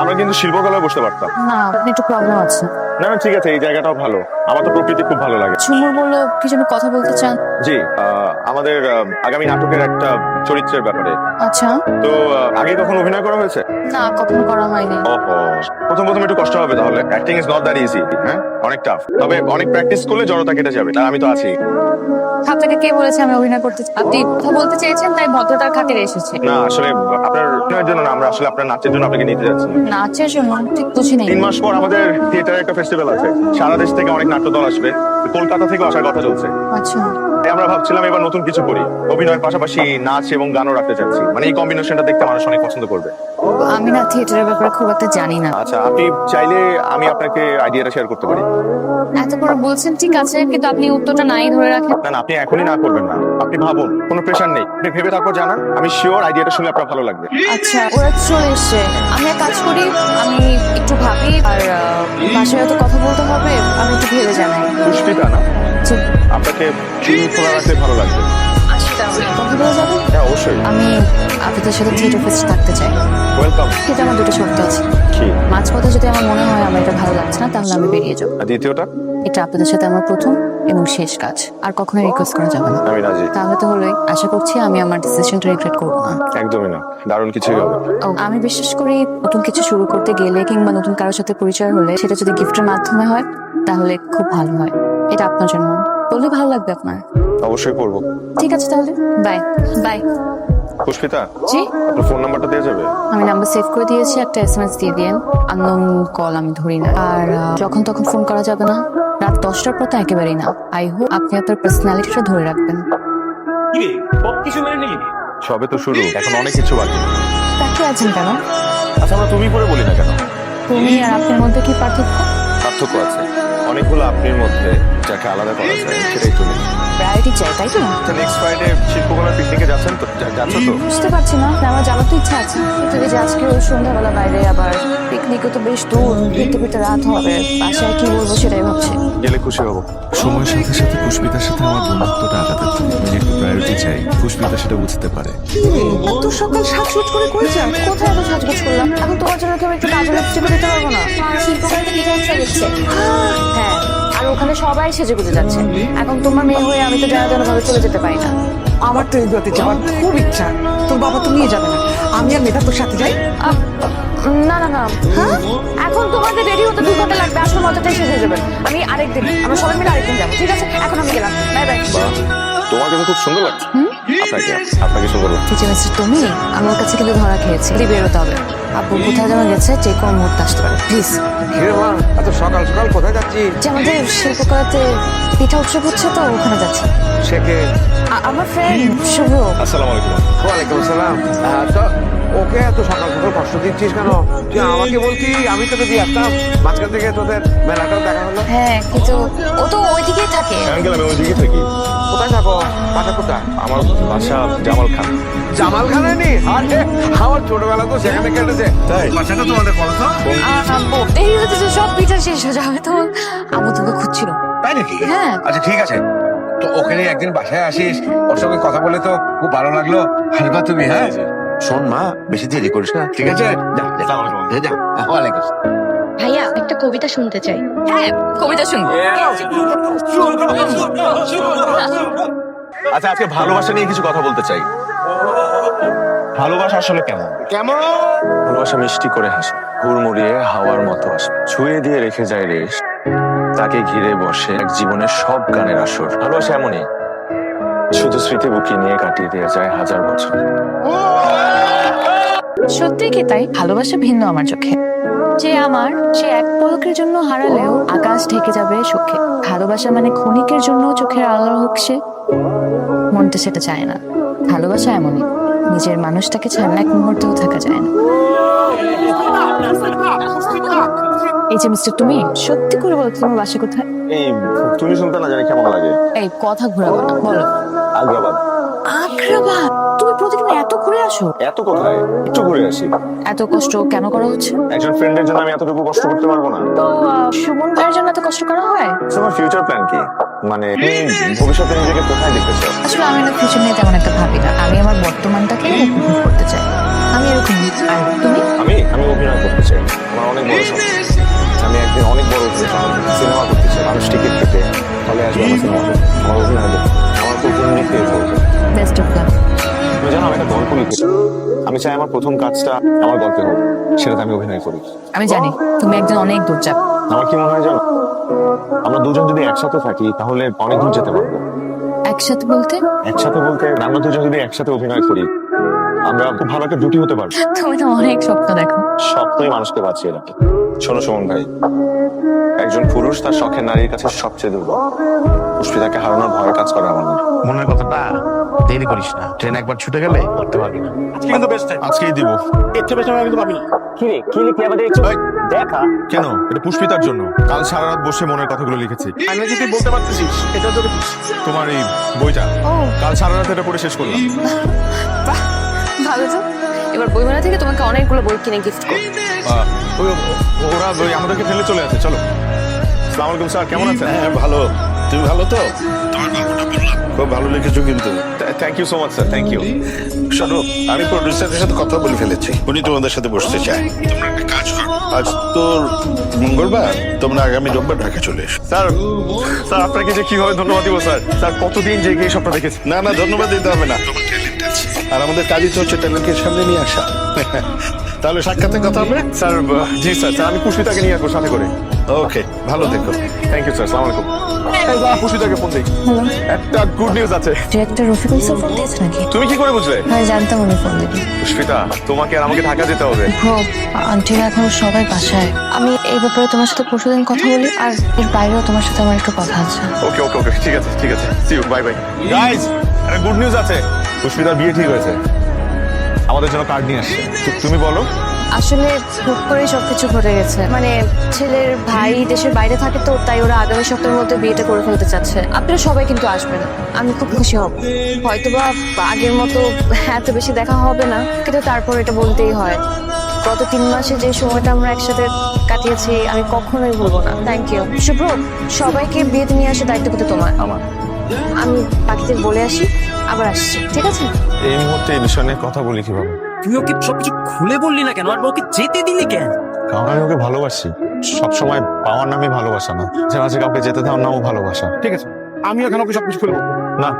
আমরা কিন্তু শিল্পকলায় বসতে পারতাম। না একটু প্রবলেম আছে। না না ঠিক আছে এই জায়গাটাও ভালো। আমার তো প্রকৃতি খুব ভালো লাগে। ঝুমুর বলল কি যেন কথা বলতে চান? জি আহ, আমাদের আহ, আগামী নাটকের একটা চরিত্রের ব্যাপারে। আচ্ছা। তো আহ, আগে কখন অভিনয় করা হয়েছে? না কখনো করা হয়নি। ওহো প্রথম প্রথম একটু কষ্ট হবে তাহলে। Acting is not that easy হ্যাঁ? অনেক টাফ তবে অনেক প্র্যাকটিস করলে জড়তা কেটে যাবে আর আমি তো আছি। আপনাকে কে বলেছে আমি অভিনয় করতে চাই? আপনি কথা বলতে চেয়েছেন তাই ভদ্রতার খাতিরে এসেছি। না আসলে আপনার অভিনয়ের জন্য না আমরা আসলে আপনার নাচের জন্য আপনাকে নিতে যাচ্ছি। নাচের জন্য ঠিক বুঝি নাই। তিন মাস পর আমাদের থিয়েটারে একটা ফেস্টিভ্যাল আছে। সারা দেশ থেকে অনেক নাট্য দল আসবে। কলকাতা থেকে আসার কথা চলছে। আচ্ছা। তাই আমরা ভাবছিলাম এবার নতুন কিছু করি। অভিনয়ের পাশাপাশি নাচ এবং গানও রাখতে চাচ্ছি। মানে এই কম্বিনেশনটা দেখতে মানুষ অনেক পছন্দ করবে। আমি না থিয়েটারের ব্যাপারে খুব একটা জানি না। আচ্ছা আপনি চাইলে আমি আপনাকে আইডিয়াটা শেয়ার করতে পারি। এত করে বলছেন ঠিক আছে কিন্তু আপনি উত্তরটা নাই ধরে রাখেন। না না আপনি এখনই না করবেন না। আপনি ভাবুন কোনো প্রেশার নেই। আপনি ভেবে তারপর জানান। আমি শিওর আইডিয়াটা শুনে আপনার ভালো লাগবে। আচ্ছা ওরা চলে এসছে। আমি এক কাজ করি আমি একটু ভাবি আর বাসায় হয়তো কথা বলতে হবে আমি একটু ভেবে জানাই। পুষ্পিতা না? আপনাকে চুল খোলা রাখতে ভালো লাগবে। হ্যাঁ অবশ্যই। আমি আপনাদের সাথে থিয়েটার ফেস্ট থাকতে চাই। ওয়েলকাম কিন্তু আমার দুটো শর্ত আছে। কি? মাঝপথে যদি আমার মনে হয় আমার এটা ভালো লাগছে না তাহলে আমি বেরিয়ে যাব। আর দ্বিতীয়টা? এটা আপনাদের সাথে আমার প্রথম এবং শেষ কাজ। আর কখনোই রিকোয়েস্ট করা যাবে না। আমি রাজি। তাহলে তো হলোই। আশা করছি আমি আমার ডিসিশনটা রিগ্রেট করব না। একদমই না। দারুণ কিছুই হবে। আমি বিশ্বাস করি নতুন কিছু শুরু করতে গেলে কিংবা নতুন কারোর সাথে পরিচয় হলে সেটা যদি গিফটের মাধ্যমে হয় তাহলে খুব ভালো হয়। এটা আপনার জন্য। বললে ভালো লাগবে আপনার? অবশ্যই করব ঠিক আছে তাহলে বাই বাই পুষ্পিতা জি? আপনার ফোন নাম্বারটা দেওয়া যাবে? আমি নাম্বার সেভ করে দিয়েছি একটা এসএমএস দিয়ে দিন আননোন কল আমি ধরি না। আর যখন তখন ফোন করা যাবে না। রাত দশটার পর তো একেবারেই না। আই হোপ আপনি আপনার পার্সোনালিটিটা ধরে রাখবেন। কিছু মেনে নিলি? সবে তো শুরু এখন অনেক কিছু বাকি। তাকে আছেন কেন? আচ্ছা আমরা তুমি করে বলি না কেন? তুমি আর আপনার মধ্যে কি পার্থক্য? পার্থক্য আছে। অনেকগুলো আপনির মধ্যে। যাকে আলাদা করা যায় সেটাই তুমি প্রায়োরিটি চাই তাই তো? আচ্ছা নেক্সট ফ্রাইডে শিল্পকলার পিকনিকে যাচ্ছেন তো? যা- যাচ্ছ তো? বুঝতে পারছি না আমার যাওয়ার তো ইচ্ছা আছে। কিন্তু এই যে আজকে ওই সন্ধ্যাবেলা বাইরে আবার পিকনিকে তো বেশ দূর ফিরতে ফিরতে রাত হবে বাসায় কি বলব সেটাই ভাবছি। গেলে খুশি হব। সময়ের সাথে সাথে পুষ্পিতার সাথে আমার বন্ধুত্বটা আলাদা আমি একটু প্রায়োরিটি চাই পুষ্পিতা সেটা বুঝতে পারে। এত সকাল সাজগোজ করে কই কোথায় এত সাজগোজ করলাম? এখন তোমার জন্য কি আমি একটু কাজের দিতে পারব না। শিল্পকলাতে হচ্ছে? হ্যাঁ। আর ওখানে সবাই সেজে গুজে যাচ্ছে। এখন তোমার মেয়ে হয়ে আমি তো জানা জানা ভাবে চলে যেতে পারি না। আমার তো এই বিয়েতে যাওয়ার খুব ইচ্ছা। তোর বাবা তো নিয়ে যাবে না। আমি আর মেয়েটা তোর সাথে যাই? না না না। হ্যাঁ? এখন তোমাদের রেডি হতে দু ঘণ্টা লাগবে। আসলে মজাটাই শেষ হয়ে যাবে। আমি আরেকদিন আমরা সবাই মিলে আরেকদিন যাব। ঠিক আছে? এখন আমি গেলাম। Bye bye. বাহ। তোমাকে খুব সুন্দর লাগছে। আপনাকে আপনাকে শুরু লাগছে টিচার মিস্টার তুমি আমার কাছে কিন্তু ধরা খেয়েছি দিয়ে বেরোতে হবে। আপু কোথায় যেন গেছে যে কোনো মুহূর্তে আসতে পারে। প্লিজ মা এত সকাল সকাল কোথায় যাচ্ছি যে আমাদের শিল্পকলাতে পিঠা উৎসব হচ্ছে তো ওখানে যাচ্ছি। সে কে? আমার ফ্রেন্ড শুভ। আসসালামু আলাইকুম। ওয়ালাইকুম আসসালাম। তো ওকে এত সকাল সকাল কষ্ট দিচ্ছিস কেন? তুই আমাকে বলতি আমি তোকে দিয়ে আসতাম। মাঝখান থেকে তোদের মেলাটাও দেখা হলো। হ্যাঁ কিন্তু ও তো ওইদিকেই থাকে। আঙ্কেল আমি ওইদিকে থাকি। কোথায় থাকো? বাসা কোথায়? আমার বাসা জামাল খান জামাল খানে নি? আরে আমার ছোটবেলা তো সেখানে কেটেছে। তাই? বাসাটা তোমাদের বলো তো এই হচ্ছে সব পিঠা শেষ হয়ে যাবে। তো আব্বু তোকে খুঁজছিল। তাই নাকি? হ্যাঁ। আচ্ছা ঠিক আছে। তো ওখানে একদিন বাসায় আসিস ওর সঙ্গে কথা বলে তো খুব ভালো লাগল। হালকা তুমি হ্যাঁ? শোন মা বেশি দেরি করিস না ঠিক আছে? যা যা যা, যা ওয়ালাইকুম ভাইয়া একটা কবিতা শুনতে চাই। হ্যাঁ কবিতা শুনব আচ্ছা আজকে ভালোবাসা নিয়ে কিছু কথা বলতে চাই। ভালোবাসা আসলে কেমন? কেমন? ভালোবাসা মিষ্টি করে হাসে হুড়মুড়িয়ে হাওয়ার মতো আসে ছুঁয়ে দিয়ে রেখে যায় রেশ। তাকে ঘিরে বসে এক জীবনের সব গানের আসর ভালোবাসা এমনই শুধু স্মৃতি বুকি নিয়ে কাটিয়ে দেওয়া যায় হাজার বছর সত্যি কি তাই ভালোবাসা ভিন্ন আমার চোখে যে আমার সে এক পলকের জন্য হারালেও আকাশ ঢেকে যাবে সুখে ভালোবাসা মানে ক্ষণিকের জন্য চোখের আলো হোক সে মনটা সেটা চায় না ভালোবাসা এমনই নিজের মানুষটাকে ছাড়া এক মুহূর্তেও থাকা যায় না এই যে মিস্টার তুমি সত্যি করে বলো তোমার বাসা কোথায়? এই তুমি শুনতে না জানি কেমন লাগে? এই কথা ঘুরাবো না বলো। আগ্রাবাদ। আগ্রাবাদ? তুমি প্রতিদিন এত ঘুরে আসো? এত কোথায়? একটু ঘুরে আসি। এত কষ্ট কেন করা হচ্ছে? একজন ফ্রেন্ডের জন্য আমি এতটুকু কষ্ট করতে পারব না। তো সুমন ভাইয়ের জন্য এত কষ্ট করা হয়? তোমার ফিউচার প্ল্যান কি? মানে ভবিষ্যতে নিজেকে কোথায় দেখতে চাও আসলে আমি না ফিউচার নিয়ে তেমন একটা ভাবি না। আমি আমার বর্তমানটাকে উপভোগ করতে চাই। আমি এরকম আর তুমি? আমি আমি আমি অভিনয় করতে চাই। আমার অনেক বড় স্বপ্ন আমি একদিন অনেক বড় অভিনেতা সিনেমা করতে চাই মানুষ টিকিট কেটে হলে আসবে আমার সিনেমা আমার অভিনয় আমার কুকুর নৃত্যে করবে বেস্ট অফ লাক তুমি জানো আমি একটা গল্প লিখেছি। আমি চাই আমার প্রথম কাজটা আমার গল্পে হোক সেটাতে আমি অভিনয় করি। আমি জানি তুমি একজন অনেক দূর যাবে। আমার কি মনে হয় জানো? আমরা দুজন যদি একসাথে থাকি তাহলে অনেক দূর যেতে পারব। একসাথে বলতে? একসাথে বলতে আমরা দুজন যদি একসাথে অভিনয় করি আমরা খুব ভালো একটা জুটি হতে পারব। তুমি তো অনেক স্বপ্ন দেখো। স্বপ্নই মানুষকে বাঁচিয়ে রাখে। শোনো সুমন ভাই একজন পুরুষ তার শখের নারীর কাছে সবচেয়ে দুর্বল। পুষ্পিতাকে হারানোর ভয় কাজ করে আমার মনে। মনের কথাটা দেরি করিস না। ট্রেন একবার ছুটে গেলে করতে পারবি না। আজকে কিন্তু বেস্ট টাইম আজকেই দিব। এর চেয়ে বেশি আমি কিন্তু পাবি না। কি রে কি লিখলি আমাদের একটু দেখা? কেন? এটা পুষ্পিতার জন্য। কাল সারা রাত বসে মনের কথাগুলো লিখেছি। আমি যদি বলতে পারতেছিস এটা তোমার এই বইটা। কাল সারা রাত এটা পড়ে শেষ করলাম। বাহ। ভালো তো এবার বইমেলা থেকে তোমাকে অনেকগুলো বই কিনে গিফট করব। ওরা ওই আমাদেরকে ফেলে চলে আছে চলো। সালাম আলাইকুম স্যার কেমন আছেন? হ্যাঁ ভালো। তুমি ভালো তো? খুব ভালো লিখেছো কিন্তু। Thank you so much sir thank you শোনো আমি প্রডিউসারের সাথে কথা বলে ফেলেছি। উনি তোমাদের সাথে বসতে চায়। কাজ করো। আজ তোর মঙ্গলবার তোমরা আগামী রোববার ঢাকা চলে এসো। স্যার স্যার আপনাকে যে কীভাবে ধন্যবাদ দিব স্যার? স্যার কতদিন জেগে এই সবটা দেখেছি না না ধন্যবাদ দিতে হবে না। আর আমাদের কাজই তো হচ্ছে ট্যালেন্টকে সামনে নিয়ে আসা। তাহলে সাক্ষাতে কথা হবে? স্যার জি স্যার স্যার আমি পুষ্পিতাকে নিয়ে আসব সাথে করে। ওকে ভালো দেখো থ্যাংক ইউ স্যার সালাম আলাইকুম। পুষ্পিতাকে ফোন দিই। একটা গুড নিউজ আছে। ডিরেক্টর রফিকুল স্যার ফোন দিয়েছে নাকি? তুমি কি করে বুঝলে? আমি জানতাম উনি ফোন দিবি পুষ্পিতা তোমাকে আর আমাকে ঢাকা যেতে হবে। আন্টিরা এখন সবাই বাসায়। আমি এই ব্যাপারে তোমার সাথে পরশুদিন কথা বলি আর এর বাইরেও তোমার সাথে আমার একটু কথা আছে। ওকে ওকে ওকে ঠিক আছে ঠিক আছে। See you bye bye guys একটা গুড নিউজ আছে। পুষ্পিতার বিয়ে ঠিক হয়েছে। আমাদের জন্য কার্ড নিয়ে আসছে। তুমি বলো। আসলে হুট করে সবকিছু ঘটে গেছে। মানে ছেলের ভাই দেশের বাইরে থাকে তো তাই ওরা আগামী সপ্তাহের মধ্যে বিয়েটা করে ফেলতে চাচ্ছে। আপনারা সবাই কিন্তু আসবেন। আমি খুব খুশি হব। হয়তোবা আগের মতো এত বেশি দেখা হবে না কিন্তু তারপর এটা বলতেই হয়। গত তিন মাসে যে সময়টা আমরা একসাথে কাটিয়েছি আমি কখনোই ভুলবো না। থ্যাংক ইউ শুভ্র সবাইকে বিয়েতে নিয়ে আসার দায়িত্ব কিন্তু তোমার। আমার। আমি বাকিদের বলে আসি। আবার আসছি ঠিক আছে? এই মুহূর্তে এই বিষয় নিয়ে কথা বলি কীভাবে? তুই ওকে সবকিছু খুলে বললি না কেন? আর ওকে যেতে দিলি কেন? কারণ আমি ওকে ভালোবাসি। সবসময় পাওয়ার নামই ভালোবাসা না। যে মাঝে কাউকে যেতে দেওয়ার নামও ভালোবাসা। ঠিক আছে আমি এখন ওকে সবকিছু খুলে বলব। না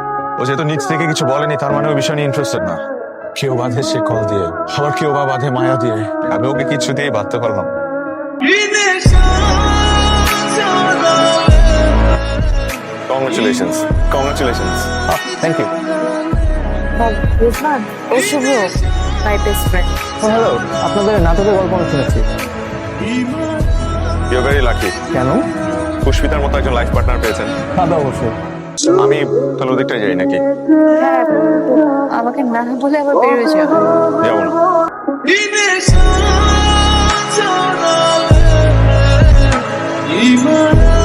ও যেহেতু নিজ থেকে কিছু বলেনি তার মানে ওই বিষয় নিয়ে ইন্টারেস্টেড না। কেউ বাঁধে সে কল দিয়ে আবার কেউ বা বাঁধে মায়া দিয়ে। আমি ওকে কিছু দিয়ে বাঁধতে পারলাম কংগ্রেচুলেশনস কংগ্রেচুলেশনস থ্যাংক ইউ বুঝলাম ও শুভ মাই বেস্ট ফ্রেন্ড ও হ্যালো আপনাদের নাটকের গল্প আমি শুনেছি। ইউ ভেরি লাকি কেন? পুষ্পিতার মতো একজন লাইফ পার্টনার পেয়েছেন। দাদা অবশ্যই। আমি তাহলে ওদিকটাই যাই নাকি? হ্যাঁ আমাকে না বলে আবার বেরোয় যাও। যাব না। Even